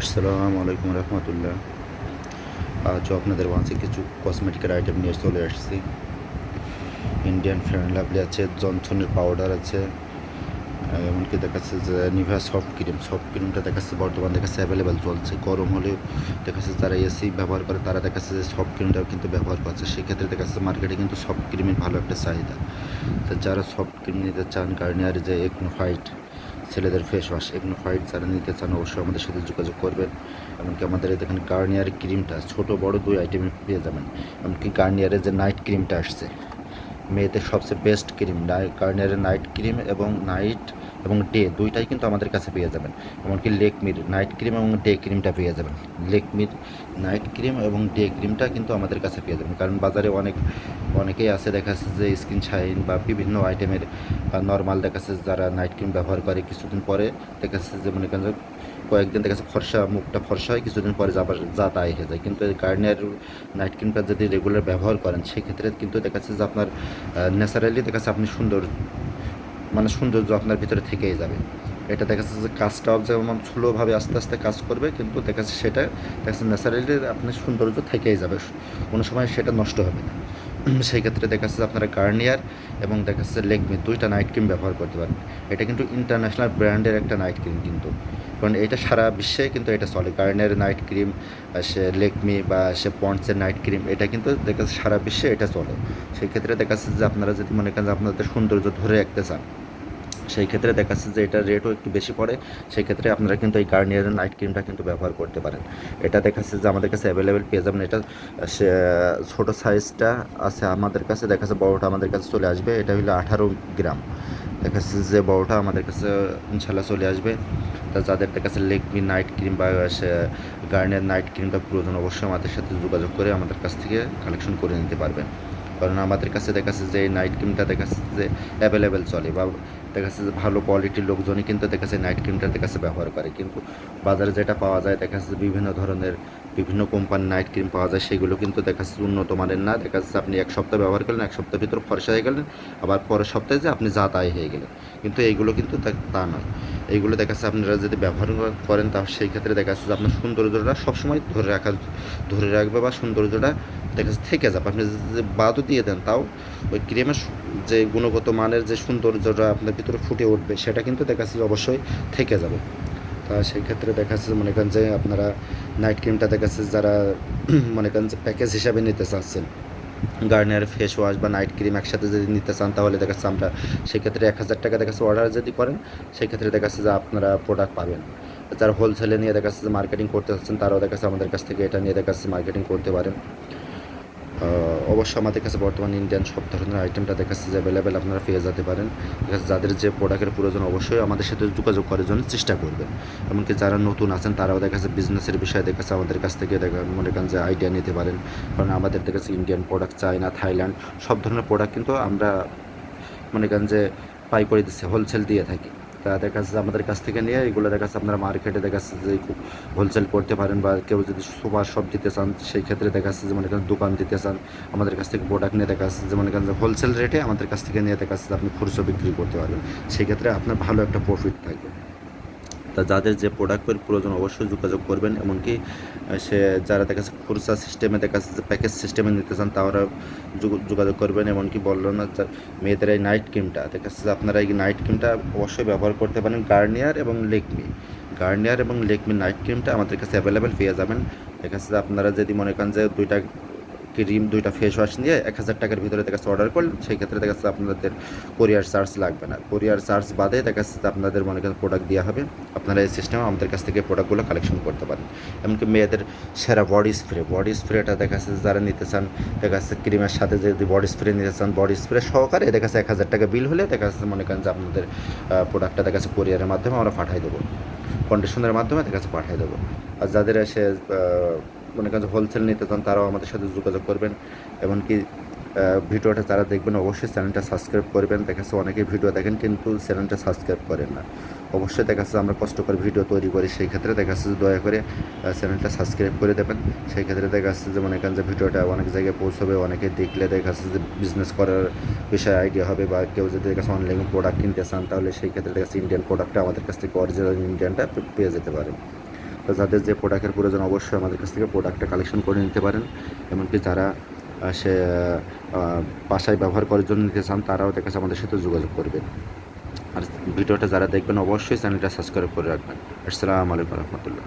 আসসালামু আলাইকুম রহমতুল্লাহ। আজ আপনাদের মাঝে কিছু কসমেটিকের আইটেম নিয়ে চলে আসছি। ইন্ডিয়ান ফ্রেন্ড লাভলি আছে জনসনের পাউডার আছে এমনকি দেখাচ্ছে যে নিভা সফট ক্রিম সফট ক্রিমটা দেখাচ্ছে বর্তমান দেখাচ্ছে অ্যাভেলেবেল চলছে। গরম হলে দেখাচ্ছে যারা এসি ব্যবহার করে, তারা দেখাচ্ছে যে সফট ক্রিমটাও কিন্তু ব্যবহার করছে। সেক্ষেত্রে দেখাচ্ছে মার্কেটে কিন্তু সফট ক্রিমের ভালো একটা চাহিদা। তো যারা সফট ক্রিম নিতে চান গার্নিয়ার যে একনো ফাইট ছেলেদের ফেস ওয়াশ, এগুলো হোয়াইট যারা নিতে চান অবশ্যই আমাদের সাথে যোগাযোগ করবেন। এমনকি আমাদের এখানে গার্নিয়ার ক্রিমটা, ছোট বড় দুই আইটেমে পেয়ে যাবেন। এমনকি গার্নিয়ারের যে নাইট ক্রিমটা আসছে, মেয়েদের সবচেয়ে বেস্ট ক্রিম গার্নিয়ারের নাইট ক্রিম এবং নাইট এবং ডে দুইটাই কিন্তু আমাদের কাছে পেয়ে যাবেন। এমনকি লেকমির নাইট ক্রিম এবং ডে ক্রিমটা পেয়ে যাবেন। লেকমির নাইট ক্রিম এবং ডে ক্রিমটা কিন্তু আমাদের কাছে পেয়ে যাবেন। কারণ বাজারে অনেক, অনেকেই আছে, দেখা যাচ্ছে যে স্কিন শাইন বা বিভিন্ন আইটেমের, বা নর্মাল দেখা যাচ্ছে যারা নাইট ক্রিম ব্যবহার করে কিছুদিন পরে, দেখা যাচ্ছে যে মনে করেন কয়েকদিন দেখা যাচ্ছে ফর্সা, মুখটা ফর্সা হয়, কিছুদিন পরে যাবার যা তাই হয়ে যায়। কিন্তু গার্নিয়ার নাইট ক্রিমটা যদি রেগুলার ব্যবহার করেন, সেক্ষেত্রে কিন্তু দেখা যাচ্ছে যে আপনার ন্যাচারালি দেখা যাচ্ছে আপনি সুন্দর মানে সৌন্দর্য আপনার ভিতরে থেকেই যাবে। এটা দেখা যাচ্ছে যে কাজটাও যেমন স্লোভাবে আস্তে আস্তে কাজ করবে, কিন্তু দেখা যাচ্ছে সেটা দেখা যাচ্ছে ন্যাচারালি আপনার সৌন্দর্য থেকেই যাবে। কোনো সময় সেটা নষ্ট হবে না। সেই ক্ষেত্রে দেখা যাচ্ছে আপনারা গার্নিয়ার এবং দেখা যাচ্ছে লেগমি দুইটা নাইট ক্রিম ব্যবহার করতে পারেন। এটা কিন্তু ইন্টারন্যাশনাল ব্র্যান্ডের একটা নাইট ক্রিম কিন্তু। কারণ এটা সারা বিশ্বে কিন্তু এটা চলে। গার্নিয়ার নাইট ক্রিম সে লেকমি বা সে পন্ডসের নাইট ক্রিম এটা কিন্তু দেখা যাচ্ছে সারা বিশ্বে এটা চলে। সেই ক্ষেত্রে দেখা যাচ্ছে যে আপনারা যদি মনে করেন যে আপনাদের সৌন্দর্য ধরে রাখতে চান সেই ক্ষেত্রে দেখা যাচ্ছে যে এটার রেটও একটু বেশি পড়ে। সেই ক্ষেত্রে আপনারা কিন্তু এই গার্নিয়ারের নাইট ক্রিমটা কিন্তু ব্যবহার করতে পারেন। এটা দেখা যাচ্ছে যে আমাদের কাছে অ্যাভেলেবেল পেয়ে যাবেন। এটা ছোটো সাইজটা আছে আমাদের কাছে। দেখা যাচ্ছে বড়োটা আমাদের কাছে চলে আসবে। এটা হলো আঠারো গ্রাম। দেখা যাচ্ছে যে বড়োটা আমাদের কাছে ইনশাল্লাহ চলে আসবে। তা যাদের দেখা লেকমি নাইট ক্রিম বা গার্নিয়ার নাইট ক্রিমটা প্রয়োজন, অবশ্যই আমাদের সাথে যোগাযোগ করে আমাদের কাছ থেকে কালেকশন করে নিতে পারবেন। কারণ আমাদের কাছে দেখা যাচ্ছে যে নাইট ক্রিমটা দেখা যাচ্ছে যে অ্যাভেলেবেল চলে বা দেখা যাচ্ছে যে ভালো কোয়ালিটির লোকজনই কিন্তু দেখা যাচ্ছে নাইট ক্রিমটা যাচ্ছে ব্যবহার করে। কিন্তু বাজারে যেটা পাওয়া যায়, দেখা যাচ্ছে বিভিন্ন ধরনের বিভিন্ন কোম্পানির নাইট ক্রিম পাওয়া যায়, সেগুলো কিন্তু দেখা যাচ্ছে উন্নত মানের না। দেখা যাচ্ছে আপনি এক সপ্তাহ ব্যবহার করলেন, এক সপ্তাহের ভিতর ফর্সা হয়ে গেলেন, আবার পরের সপ্তাহে যে আপনি যা তাই হয়ে গেলেন। কিন্তু এইগুলো কিন্তু তা নয়। এইগুলো দেখা যাচ্ছে আপনারা যদি ব্যবহার করেন তাহলে সেই ক্ষেত্রে দেখা যাচ্ছে যে আপনার সৌন্দর্যটা সবসময় ধরে রাখা, ধরে রাখবে বা সৌন্দর্যটা দেখা যাচ্ছে থেকে যাবে। আপনি যদি বাদও দিয়ে দেন, তাও ওই ক্রিমের যে গুণগত মানের যে সৌন্দর্যটা আপনার ভিতরে ফুটে উঠবে, সেটা কিন্তু দেখা যাচ্ছে যে অবশ্যই থেকে যাবে। তা সেই ক্ষেত্রে দেখা যাচ্ছে মনে করেন যে আপনারা নাইট ক্রিমটা দেখা যাচ্ছে যারা, মনে করেন যে প্যাকেজ হিসাবে নিতে চাচ্ছেন। গার্নিয়ার ফেস ওয়াশ বা নাইট ক্রিম একসাথে যদি নিতে চান, তাহলে দেখা যাচ্ছে আমরা সেক্ষেত্রে এক হাজার টাকা দেখা অর্ডার যদি করেন, সেক্ষেত্রে দেখা যাচ্ছে যে আপনারা প্রোডাক্ট পাবেন। যারা হোলসেলে নিয়ে দেখা যাচ্ছে যে মার্কেটিং করতে চাচ্ছেন, তারাও দেখা যাচ্ছে আমাদের কাছ থেকে এটা নিয়ে দেখা যাচ্ছে মার্কেটিং করতে পারেন। অবশ্য আমাদের কাছে বর্তমানে ইন্ডিয়ান সব ধরনের আইটেমটা দেখা যাচ্ছে যে অ্যাভেলেবেল আপনারা পেয়ে যেতে পারেন। যাদের যে প্রোডাক্টের প্রয়োজন অবশ্যই আমাদের সাথে যোগাযোগ করার জন্য চেষ্টা করবেন। এমনকি যারা নতুন আছেন, তারাও দেখা যাচ্ছে বিজনেসের বিষয়ে দেখা যাচ্ছে, আমাদের কাছ থেকে দেখা, মনে করেন যে আইডিয়া নিতে পারেন। কারণ আমাদের যাচ্ছে ইন্ডিয়ান প্রোডাক্ট চায়না থাইল্যান্ড সব ধরনের প্রোডাক্ট কিন্তু আমরা মনে করেন যে পাই করে দিচ্ছে হোলসেল দিয়ে থাকি। তা দেখা যাচ্ছে আমাদের কাছ থেকে নিয়ে এগুলো দেখা যাচ্ছে আপনারা মার্কেটে দেখা যাচ্ছে যে হোলসেল করতে পারেন বা কেউ যদি সুপার শপ দিতে চান, সেই ক্ষেত্রে দেখা যাচ্ছে যে মনে করেন দোকান দিতে চান, আমাদের কাছ থেকে প্রোডাক্ট নিয়ে দেখা যাচ্ছে যে মনে করেন হোলসেল রেটে আমাদের কাছ থেকে নিয়ে দেখা যাচ্ছে আপনি খুচরো বিক্রি করতে পারবেন। সেই ক্ষেত্রে আপনার ভালো একটা প্রফিট থাকবে। তা যাদের যে প্রোডাক্টের প্রয়োজন অবশ্যই যোগাযোগ করবেন, এমনকি সে যারা দেখা যাচ্ছে খুচরা সিস্টেমে দেখা যাচ্ছে প্যাকেজ সিস্টেমে নিতে চান, তারা যোগ- যোগাযোগ করবেন, এমনকি বলল না মেয়েদের এই নাইট ক্রিমটা দেখা যাচ্ছে আপনারা এই নাইট ক্রিমটা অবশ্যই ব্যবহার করতে পারেন গার্নিয়ার এবং লেকমি গার্নিয়ার এবং লেকমি নাইট ক্রিমটা আমাদের কাছে অ্যাভেলেবেল পেয়ে যাবেন। দেখা যাচ্ছে আপনারা যদি মনে করেন যে দুইটা ক্রিম দুইটা ফেস ওয়াশ নিয়ে এক হাজার টাকার ভিতরে দেখা অর্ডার করলেন সেই ক্ষেত্রে দেখা যাচ্ছে আপনাদের কোরিয়ার চার্জ লাগবে না। কোরিয়ার চার্জ বাদে দেখা যাচ্ছে আপনাদের মনে করেন প্রোডাক্ট দেওয়া হবে। আপনারা এই সিস্টেমে আমাদের কাছ থেকে প্রোডাক্টগুলো কালেকশন করতে পারেন। এমনকি মেয়েদের সেরা বডি স্প্রে বডি স্প্রেটা দেখা যাচ্ছে যারা নিতে চান, দেখা যাচ্ছে ক্রিমের সাথে যদি বডি স্প্রে নিতে চান বডি স্প্রে সহকারে দেখা যাচ্ছে এক হাজার টাকা বিল হলে দেখা যাচ্ছে মনে করেন যে আপনাদের প্রোডাক্টটা দেখা যাচ্ছে কোরিয়ারের মাধ্যমে আমরা পাঠিয়ে দেবো। কন্ডিশনের মাধ্যমে দেখা যাচ্ছে পাঠিয়ে দেবো। আর যাদের এসে মনে করেন হোলসেল নিতে চান, তারাও আমাদের সাথে যোগাযোগ করবেন। এমনকি ভিডিওটা যারা দেখবেন, অবশ্যই চ্যানেলটা সাবস্ক্রাইব করবেন। দেখা যাচ্ছে অনেকেই ভিডিও দেখেন, কিন্তু চ্যানেলটা সাবস্ক্রাইব করেন না। অবশ্যই দেখা যাচ্ছে আমরা কষ্ট করে ভিডিও তৈরি করি, সেই ক্ষেত্রে দেখা যাচ্ছে দয়া করে চ্যানেলটা সাবস্ক্রাইব করে দেবেন। সেই ক্ষেত্রে দেখা যাচ্ছে যে মনে করেন যে ভিডিওটা অনেক জায়গায় পৌঁছবে, অনেকে দেখলে দেখা যাচ্ছে যে বিজনেস করার বিষয়ে আইডিয়া হবে বা কেউ যদি দেখা যাচ্ছে অনলাইনে প্রোডাক্ট কিনতে চান, তাহলে সেই ক্ষেত্রে দেখা যাচ্ছে ইন্ডিয়ান প্রোডাক্টটা আমাদের কাছ থেকে অরিজিনাল ইন্ডিয়ানটা পেয়ে যেতে পারেন। তো যাদের যে প্রোডাক্টের প্রয়োজন অবশ্যই আমাদের কাছ থেকে প্রোডাক্টটা কালেকশন করে নিতে পারেন। এমনকি যারা সে বাসায় ব্যবহার করার জন্য নিতে চান, তারাও দেখা যাচ্ছে আমাদের সাথে যোগাযোগ করবেন। আর ভিডিওটা যারা দেখবেন, অবশ্যই চ্যানেলটা সাবস্ক্রাইব করে রাখবেন। আসসালামু আলাইকুম রহমতুল্লাহ।